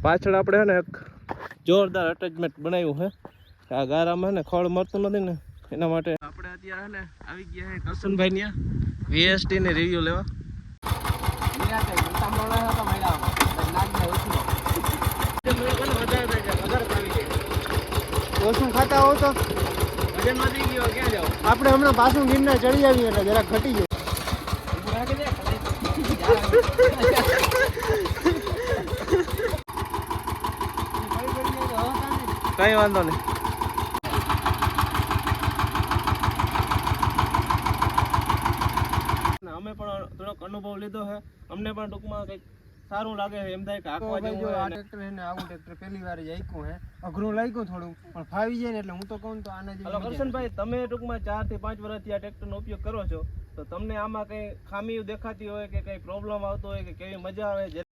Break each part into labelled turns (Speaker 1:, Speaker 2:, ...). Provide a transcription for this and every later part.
Speaker 1: પાછળ આપણે છે ને એક જોરદાર અટેચમેન્ટ બનાવ્યું છે આ ગારામાં ને ખળ મળતું નથી ને, એના માટે આપણે અત્યારે ને આવી ગયા છે કરશનભાઈ ત્યાં વીએસટી ને રિવ્યુ લેવા.
Speaker 2: ઓછું ખાતા હો તો. આપણે હમણાં પાછું ગીરના ચડી આવીએ એટલે જરાક ઘટી જાય
Speaker 1: કઈ વાંધો નહીં. અમે પણ થોડોક અનુભવ લીધો છે. અમને પણ ટૂંકમાં કંઈક સારું લાગે એમ થાય કે આખવા જેવું
Speaker 2: આ ટ્રેક્ટર છે ને આવું ટ્રેક્ટર પહેલી વાર જ હે અઘરું લાગ્યું થોડું પણ ફાવી જાય ને એટલે હું તો કહું ને તો આના જેવી
Speaker 1: કરશનભાઈ તમે ટૂંકમાં ચારથી પાંચ વર્ષથી આ ટ્રેક્ટરનો ઉપયોગ કરો છો. તો તમને આમાં કઈ ખામી દેખાતી હોય કે કઈ પ્રોબ્લેમ આવતો હોય કે કેવી મજા આવે?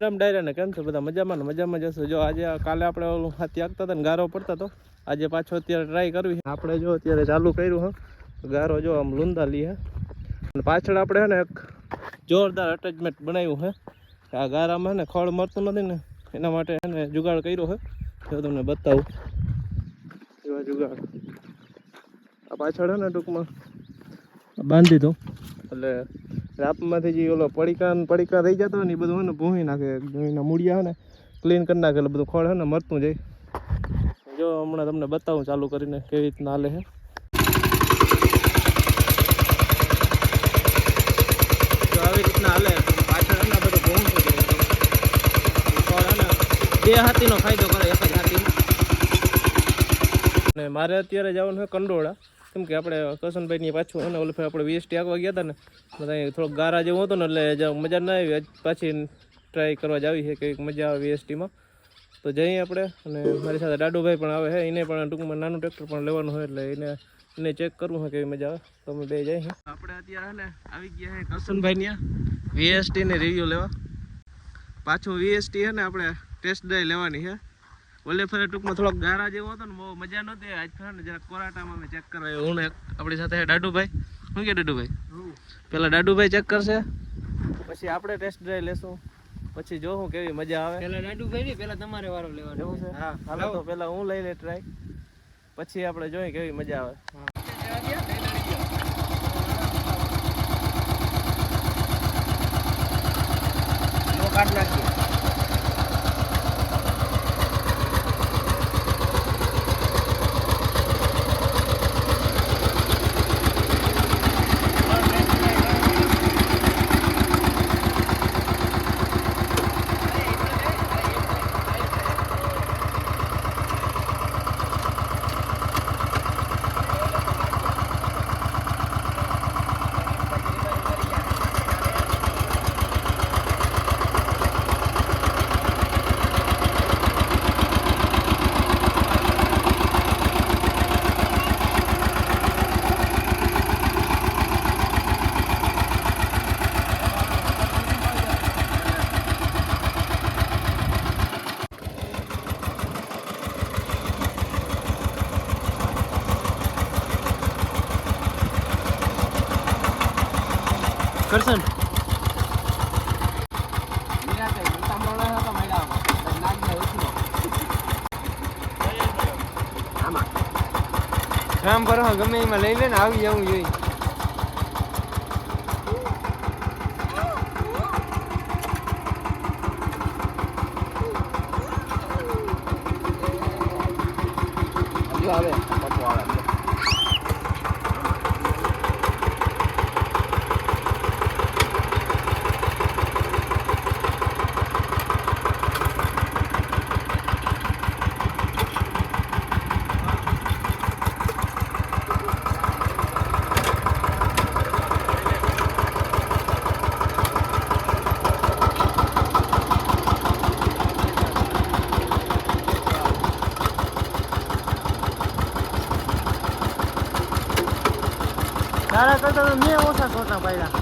Speaker 1: રામ ડાયરા ને કેમ છો? બધા મજામાં ને? મજામાં જશો જો આજે કાલે આપણે ઓલું હાથી આગતા હતા ને ગારો પડતા તો, આજે પાછો અત્યારે ટ્રાય કરવી આપણે જો અત્યારે ચાલુ કર્યું હા ગારો જો આમ લુંદા લીએ અને પાછળ આપણે ને એક જોરદાર અટેચમેન્ટ બનાવ્યું છે આ ગારામાં ને ખળ મળતું નથી ને, એના માટે એને જુગાડ કર્યો છે જો તમને બતાવું. એવા જુગાડ. આ પાછળ છે ને ટૂંકમાં બાંધી દઉં. એટલે રાપમાંથી જે ઓલો પડીકા પડીકા રહી જતો ને એ બધું હોય ને નાખે એના મૂળિયા છે ને ક્લીન કરી નાખે એટલે બધું ખોળ છે ને, મરતું જાય. જો હમણાં તમને બતાવું ચાલુ કરીને કેવી રીતના હાલે છે આવી રીતના હાલે પાછળ છે ને બધું બે હાથીનો ફાયદો કરે, એક જ હાથીનો. મારે અત્યારે જવાનું છે કંડોળા. કેમ કે આપણે કસનભાઈની પાછું અને ઓલફે આપણે વીએસટી આગવા ગયા હતા ને, બધા થોડોક ગારા જેવું હતું ને એટલે મજા ના આવી. પાછી ટ્રાય કરવા જ આવી છે કંઈક મજા આવે વીએસટીમાં તો જઈએ આપણે અને મારી સાથે દાડુભાઈ પણ આવે છે. એને પણ ટૂંકમાં નાનું ટ્રેક્ટર પણ લેવાનું હોય એટલે એને એને ચેક કરવું હોય કેવી મજા આવે. તો અમે બે જઈએ આપણે અત્યારે ને આવી ગયા છે કરશનભાઈ ત્યાં વીએસટી ને રિવ્યુ લેવા. પાછું વીએસટી છે ને આપણે ટેસ્ટ ડ્રાઈવ લેવાની છે. ઓલે ફરે ટૂંકમાં થોડોક ગારા જેવો હતો ને બહુ મજા નહોતી આજ ફરે ને જરાક કોરાટામાં અમે ચેક કરાવ્યો હું ને આપણી સાથે દાડુભાઈ શું કે દાડુભાઈ પેલા દાડુભાઈ ચેક કરશે. પછી આપણે ટેસ્ટ ડ્રાઈવ લેશું. પછી જોવું કેવી મજા આવે.
Speaker 2: પેલા દાડુભાઈ નહીં પેલા તમારે વારો લેવાનો
Speaker 1: એવું છે?
Speaker 2: હા
Speaker 1: હાલો તો પેલા હું લઈ લે ટ્રાય પછી આપણે જોઈએ કેવી મજા આવે.
Speaker 2: કાઢ નાખીએ
Speaker 1: ને
Speaker 2: રામ પર ગમે એમાં લઈ લે ને આવી જવું જોઈએ પહેલાં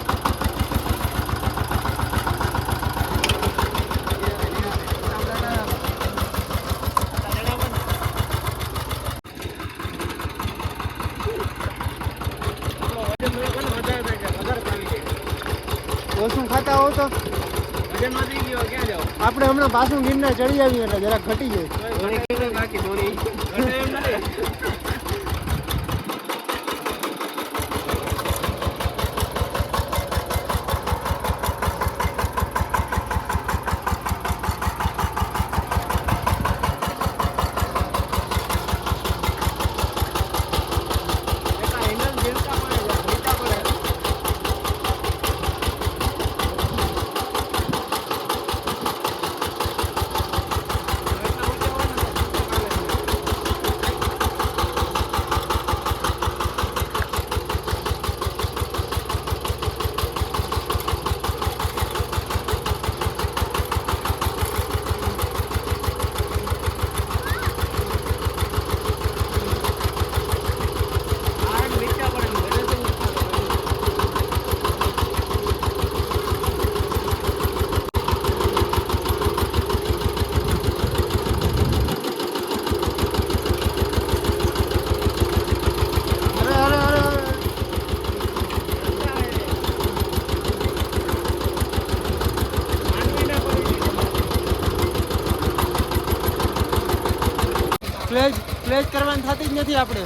Speaker 2: ઓછું ખાતા હો તો? આપણે હમણાં પાછું ગીરના ચડી આવીએ એટલે જરાક ઘટી જાય.
Speaker 1: બાકી નથી
Speaker 2: આપણે.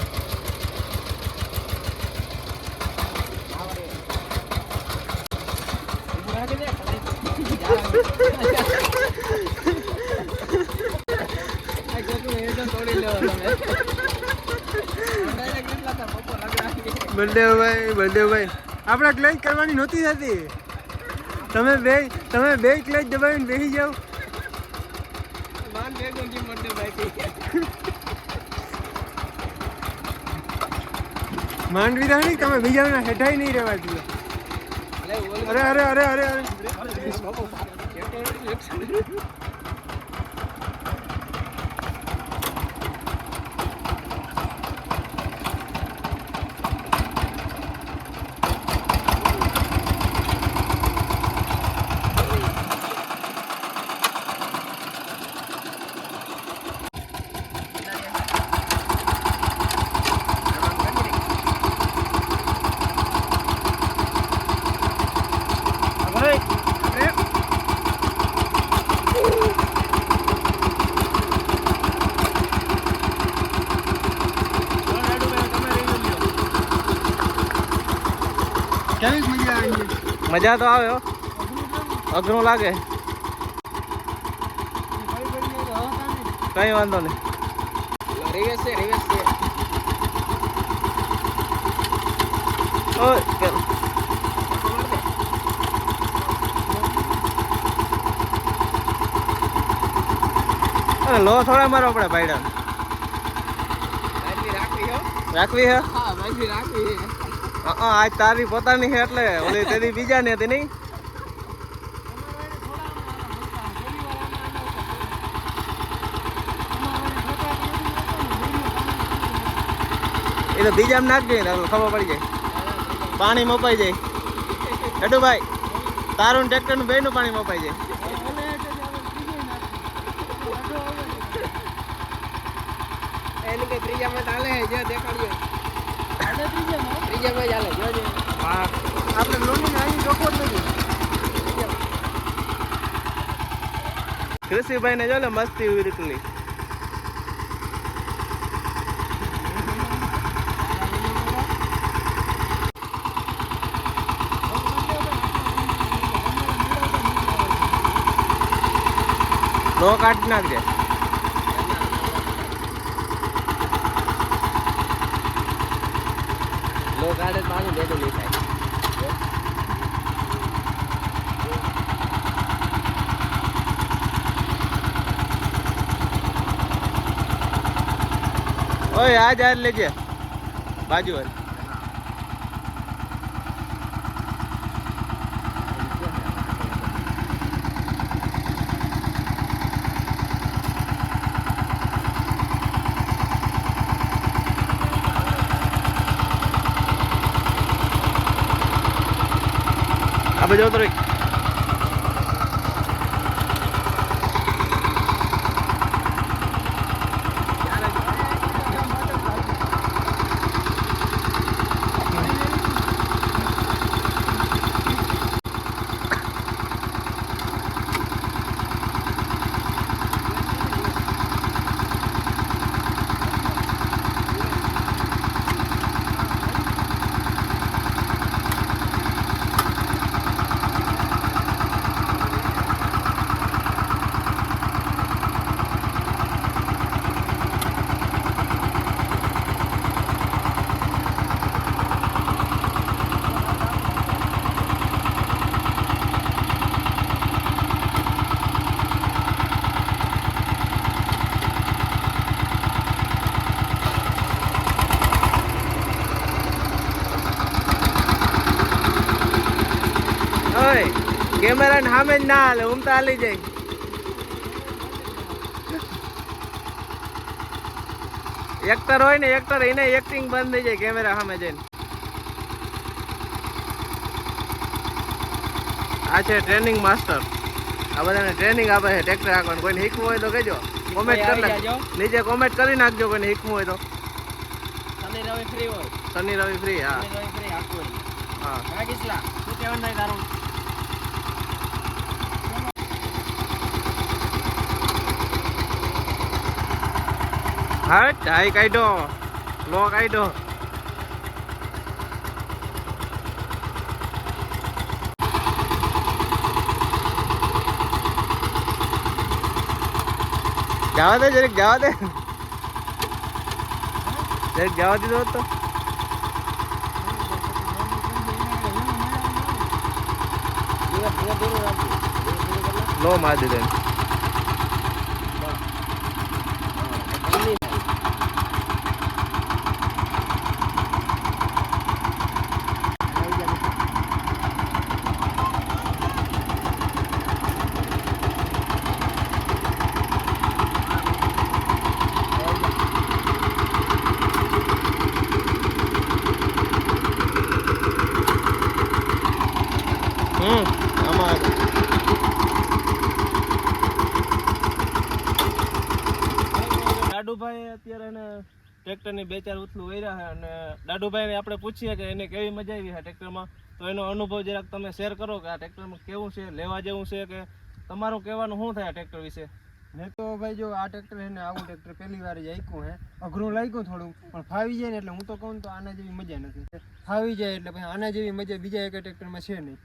Speaker 2: બલદેવભાઈ બલદેવભાઈ આપણે ક્લેજ કરવાની નહોતી થતી. તમે બે તમે બે ક્લેચ દબાવીને બેસી જાઓ. માંડવી રાણી તમે બીજાને હેઠાઈ નહીં રહેવા દીધો અરે અરે અરે અરે અરે કેવી મજા આવી
Speaker 1: મજા તો આવે હો. અઘરું લાગે. કઈ વાંધો નહીં. ઓય લો થોડા મારો આપણે ભાઈડા રાખવી હે. અ આજ તારી પોતાની છે એટલે ઓલી તેની બીજાની હતી નહીં? એ તો બીજામાં નાખજે ને ખબર પડી જાય. પાણી મપાઈ જાય. હેડુ ભાઈ તારું ટ્રેક્ટરનું બેનું પાણી મપાઈ જાય.
Speaker 2: આપણે લોની અહીં રોકો જ નથી.
Speaker 1: કૃષિભાઈ ને જો ને મસ્તી ઊભી નીકળી નો કાઢ નાખજે
Speaker 3: આડે પાણી ભેગું નહીં થાય.
Speaker 1: ઓય આ જાર લેજે. બાજુ વાળી. આ બાજુ ઉતરો ઓય કેમેરા ને સામે જ ના હાલે ઉમતા હાલી જાય. એક્ટર હોય ને એક્ટર એને એક્ટિંગ બંધ થઈ જાય કેમેરા સામે જઈને. આ છે ટ્રેનિંગ માસ્ટર આ બધાને ટ્રેનિંગ આપે છે ટ્રેક્ટર આગળ. કોઈને શીખવું હોય તો કહેજો. કોમેન્ટ કરી નાખજો. નીચે કોમેન્ટ કરી નાખજો કોઈને શીખવું હોય તો.
Speaker 3: શનિ રવિ ફ્રી હોય.
Speaker 1: શનિ રવિ ફ્રી હા. હા.
Speaker 3: હા
Speaker 1: ચાય કાઢો. લો કાઢો. જવા દે, જરીક જવા દે. જરીક જવા દીધો તો. લો, મારી દીધો એમ.
Speaker 3: હા, તો કઈ નહીં થાય. આવી જાજો. આવી જા.
Speaker 1: હમ આમાં દાદુભાઈ અત્યારે એને ટ્રેક્ટરની બે ચાર ઉથલું વર્યા છે અને દાદુભાઈને આપણે પૂછીએ કે એને કેવી મજા આવી છે ટ્રેક્ટરમાં તો એનો અનુભવ જરાક તમે શેર કરો કે આ ટ્રેક્ટરમાં કેવું છે લેવા જેવું છે કે તમારું કહેવાનું શું થાય ટ્રેક્ટર વિશે?
Speaker 2: મેં તો ભાઈ જો આ ટ્રેક્ટર છે ને આવું ટ્રેક્ટર પહેલી વાર જ આંક્યું હે. અઘરું લાગ્યું થોડું પણ ફાવી જાય ને એટલે હું તો કહું તો આના જેવી મજા નથી. ફાવી જાય એટલે ભાઈ આના જેવી મજા બીજા એક ટ્રેક્ટરમાં છે નહીં.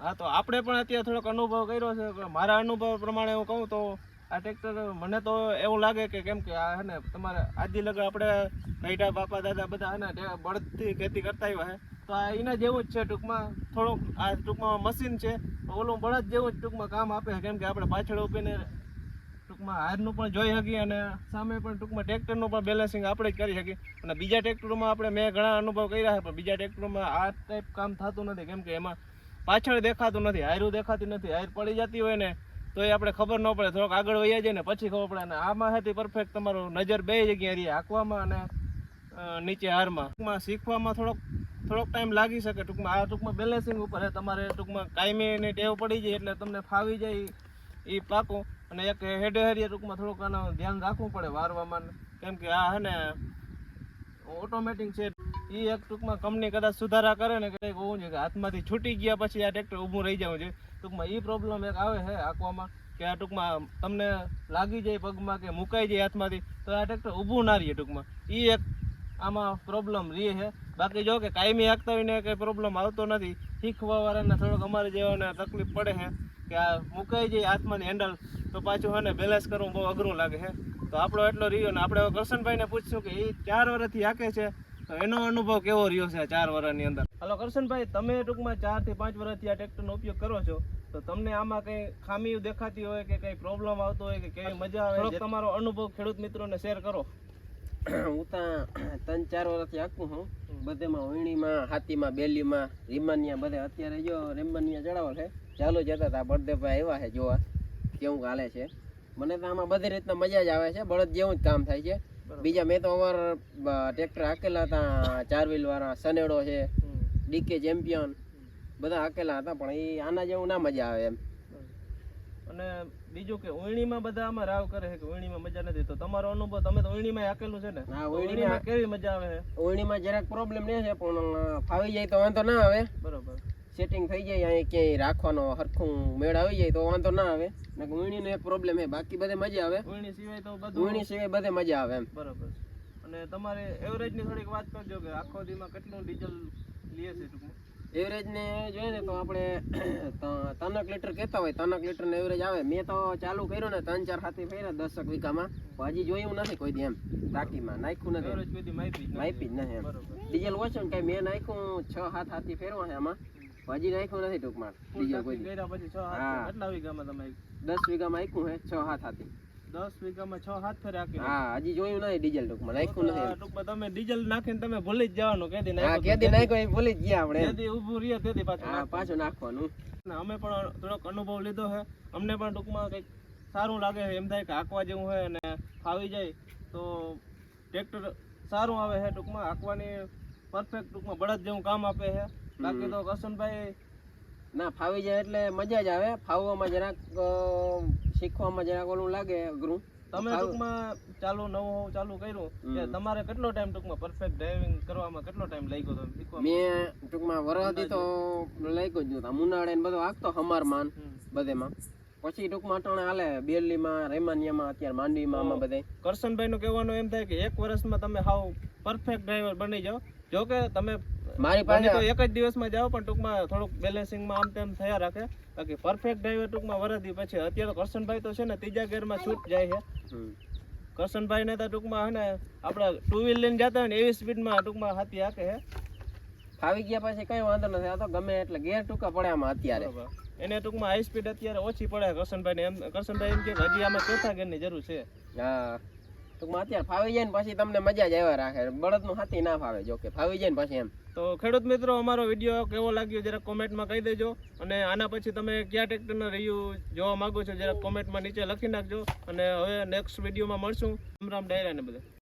Speaker 1: હા તો આપણે પણ અત્યારે થોડોક અનુભવ કર્યો છે મારા અનુભવ પ્રમાણે હું કહું તો આ ટ્રેક્ટર મને તો એવું લાગે કે કેમ કે આ હે તમારે આજી લગ આપણે ગઈઢા બાપા, દાદા બધા હે ને બળદથી ખેતી કરતા આવ્યા હે, તો આ એના જેવું જ છે ટૂંકમાં. થોડુંક આ ટૂંકમાં મશીન છે, ઓલું બળદ જેવું જ ટૂંકમાં કામ આપે કેમ કે આપણે પાછળ ઊભીને ટૂંકમાં હારનું પણ જોઈ શકીએ અને સામે પણ ટૂંકમાં ટ્રેક્ટરનું પણ બેલેન્સિંગ આપણે જ કરી શકીએ. અને બીજા ટ્રેક્ટરોમાં આપણે મેં ઘણા અનુભવ કર્યા છે, પણ બીજા ટ્રેક્ટરોમાં આ ટાઈપ કામ થતું નથી, કેમ કે એમાં પાછળ દેખાતું નથી, હાયરું દેખાતી નથી, હાયર પડી જતી હોય ને તો એ આપણે ખબર ન પડે. થોડોક આગળ વહી જાય ને પછી ખબર પડે. અને આમાં હતી પરફેક્ટ તમારું નજર બે જગ્યાએ રહી આંકવામાં અને નીચે હારમાં. ટૂંકમાં શીખવામાં થોડોક થોડોક ટાઈમ લાગી શકે. ટૂંકમાં આ ટૂંકમાં બેલેન્સિંગ ઉપર તમારે ટૂંકમાં કાયમીની ટેવ પડી જાય એટલે તમને ફાવી જાય એ પાકું. અને એક હેડે હેરીએ ટૂંકમાં થોડુંક આનું ધ્યાન રાખવું પડે વારવામાં. કેમ કે આ હે ને ઓટોમેટિક છે. એ એક ટૂંકમાં કંપની કદાચ સુધારા કરે ને, કંઈક હોવું કે હાથમાંથી છૂટી ગયા પછી આ ટ્રેક્ટર ઊભું રહી જવું જોઈએ. ટૂંકમાં એ પ્રોબ્લેમ એક આવે છે આંકવામાં કે આ ટૂંકમાં તમને લાગી જાય પગમાં કે મુકાઈ જાય હાથમાંથી, તો આ ટ્રેક્ટર ઊભું ના રહીએ ટૂંકમાં. એ એક આમાં પ્રોબ્લેમ રહે છે. બાકી જો કે કાયમી હાંકતા હોય ને કંઈ પ્રોબ્લેમ આવતો નથી. શીખવા વાળાને થોડોક અમારે જેવાને તકલીફ પડે છે કે આ મુકાઈ જાય હાથમાંથી હેન્ડલ તો પાછું હે ને બેલેન્સ કરવું બહુ અઘરું લાગે છે. તો આપણો એટલો રહ્યો ને આપણે કરશનભાઈને પૂછશું કે એ ચાર વર્ષથી હાંકે છે. તો એનો અનુભવ કેવો રહ્યો છે ચાર વર્ષની અંદર? હાલો કરશનભાઈ, તમે ટૂંકમાં ચારથી પાંચ વર્ષથી આ ટ્રેક્ટરનો ઉપયોગ કરો છો. તો તમને આમાં કઈ ખામી દેખાતી હોય કે કઈ પ્રોબ્લેમ આવતો હોય કે કેવી મજા આવે તમારો અનુભવ ખેડૂત મિત્રોને શેર કરો.
Speaker 3: હું ત્યાં ત્રણ ચાર વર્ષથી આખું હું. બધેમાં વીણીમાં હાથીમાં બેલીમાં રીમાનિયા બધે અત્યારે જો રેમાનિયા ચડાવો છે. ચાલુ જતા હતા બળદેવભાઈ આવ્યા છે જોવા. કેવું હાલે છે. મને તો આમાં બધી રીતના મજા જ આવે છે. બળદ જેવું જ કામ થાય છે. બીજા મેં તો અમાર ટ્રેક્ટર હાકેલા હતા ચાર વ્હીલ વાળા સનેડો છે. DK champion. બધા હાકેલા હતા પણ એ આના જેવું ના મજા આવે એમ.
Speaker 1: અને બીજું કે ઉણીમાં બધા આમાં રાવ કરે છે કે ઉણીમાં મજા નથી તો તમારો અનુભવ તમે તો ઉણીમાં હાકેલું છે ને?
Speaker 3: હા ઉણીમાં
Speaker 1: કેવી મજા આવે છે?
Speaker 3: ઉણીમાં જરાક પ્રોબ્લેમ નહીં છે પણ ફાવી જાય તો વાંધો ના આવે.
Speaker 1: બરોબર.
Speaker 3: સેટિંગ થઈ જાય અહીં ક્યાંય રાખવાનો હરખું મેળ આવી જાય તો વાંધો ના આવે. ને વીણીનો એક પ્રોબ્લેમ છે બાકી બધે મજા આવે.
Speaker 1: ઉણી સિવાય તો બધું
Speaker 3: ઉણી સિવાય બધે મજા આવે એમ.
Speaker 1: બરોબર. અને તમારે એવરેજની થોડીક વાત કરજો કે આખો દીમાં કેટલું ડીઝલ લે છે ટૂંકમાં?
Speaker 3: એવરેજ ને જોઈએ ને તો આપણે ત- લીટર કહેતા હોય ત્રણક લીટર ને એવરેજ આવે. મેં તો ચાલુ કર્યું ને ત્રણ ચાર હાથી ફેર્યા દસક વીઘામાં. હજી જોયું નથી કોઈ એમ ટાંકીમાં. નાખ્યું નથી
Speaker 1: માપી જ નથી.
Speaker 3: એમ. ડીઝલ ઓછું ને કાંઈ મેં નાખ્યું છ હાથ હાથી ફેરવા છે આમાં. હજી નાખ્યું નથી ટૂંકમાં ડીઝલ કોઈ હા. દસ વીઘામાં આખ્યું છે છ હાથ હાથી.
Speaker 1: દસ વીઘામાં છ હાથ ફેરે
Speaker 3: હા હજી જોયું નહીં ડીઝલ ટૂંકમાં નાખ્યું નથી
Speaker 1: ટૂંકમાં તમે ડીઝલ નાખીને તમે ભૂલી જ જવાનું કેદી નાખ્યો
Speaker 3: એ ભૂલી જ ગયા આપણે.
Speaker 1: કેદી ઊભું રહીએ તેથી પાછું
Speaker 3: પાછું નાખવાનું.
Speaker 1: અમે પણ થોડોક અનુભવ લીધો છે. અમને પણ ટૂંકમાં કંઈક સારું લાગે છે. એમ થાય કે આંકવા જેવું હોય અને ફાવી જાય તો ટ્રેક્ટર સારું આવે છે ટૂંકમાં. આંકવાની પરફેક્ટ ટૂંકમાં બળદ જેવું કામ આપે છે. બાકી તો કરશનભાઈ
Speaker 3: ના ફાવી જાય એટલે મજા જ આવે. ફાવવામાં જરાક શીખવામાં જરાક ઓલું લાગે અઘરું.
Speaker 1: તમે ટૂંકમાં ચાલુ નવું ચાલુ કર્યું કે તમારે કેટલો ટાઈમ ટૂંકમાં પરફેક્ટ ડ્રાઇવિંગ કરવામાં કેટલો ટાઈમ લાગ્યો શીખવામાં?
Speaker 3: મેં ટૂંકમાં વરસથી તો લાગ્યો જ નહોતા. ઉનાળે ને બધો આગતો હમાર
Speaker 1: માન
Speaker 3: બધેમાં. પછી ટૂંકમાં અટાણે હાલે બેલીમાં રેમાનિયામાં અત્યારે માંડવીમાં આમાં બધે.
Speaker 1: કરશનભાઈ નું કહેવાનું એમ થાય કે એક વર્ષમાં તમે હાવ પરફેક્ટ ડ્રાઈવર બની જાઓ. જો કે તમે
Speaker 3: મારી પાસે
Speaker 1: તો એક જ દિવસમાં જાવ પણ ટૂંકમાં થોડુંક બેલેન્સિંગમાં આમ તેમ થયા રાખે. બાકી પરફેક્ટ ડ્રાઈવર ટૂંકમાં વરદી પછી. અત્યારે કરશનભાઈ તો છે ને ત્રીજા ગેરમાં છૂટ જાય છે. કરશનભાઈ ને તો ટૂંકમાં હે ને આપણે ટુ વ્હીલ લઈને જતા હોય ને એવી સ્પીડમાં ટૂંકમાં હાથી હાકે છે.
Speaker 3: ફાવી ગયા પછી કઈ વાંધો નથી. આ તો ગમે એટલે ગેર ટૂંકા પડે આમાં અત્યારે.
Speaker 1: એને ટૂંકમાં હાઈ સ્પીડ અત્યારે ઓછી પડે. કરશનભાઈ ને એમ કરશનભાઈ એમ કે હજી આમાં ચોથા ગેરની જરૂર છે.
Speaker 3: હા. ટૂંકમાં અત્યારે ફાવી જાય ને પછી તમને મજા જ આવ્યા રાખે. બળદનું હાથી ના ફાવે જો કે, ફાવી જાય ને પછી એમ.
Speaker 1: તો ખેડૂત મિત્રો, અમારો વીડિયો કેવો લાગ્યો જરા કોમેન્ટમાં કહી દેજો. અને આના પછી તમે કયા ટ્રેક્ટરનો રિવ્યુ જોવા માંગો છો, જરા કોમેન્ટમાં નીચે લખી નાખજો. અને હવે નેક્સ્ટ વિડીયોમાં મળશું. રામ રામ ડાયરા ને બધા.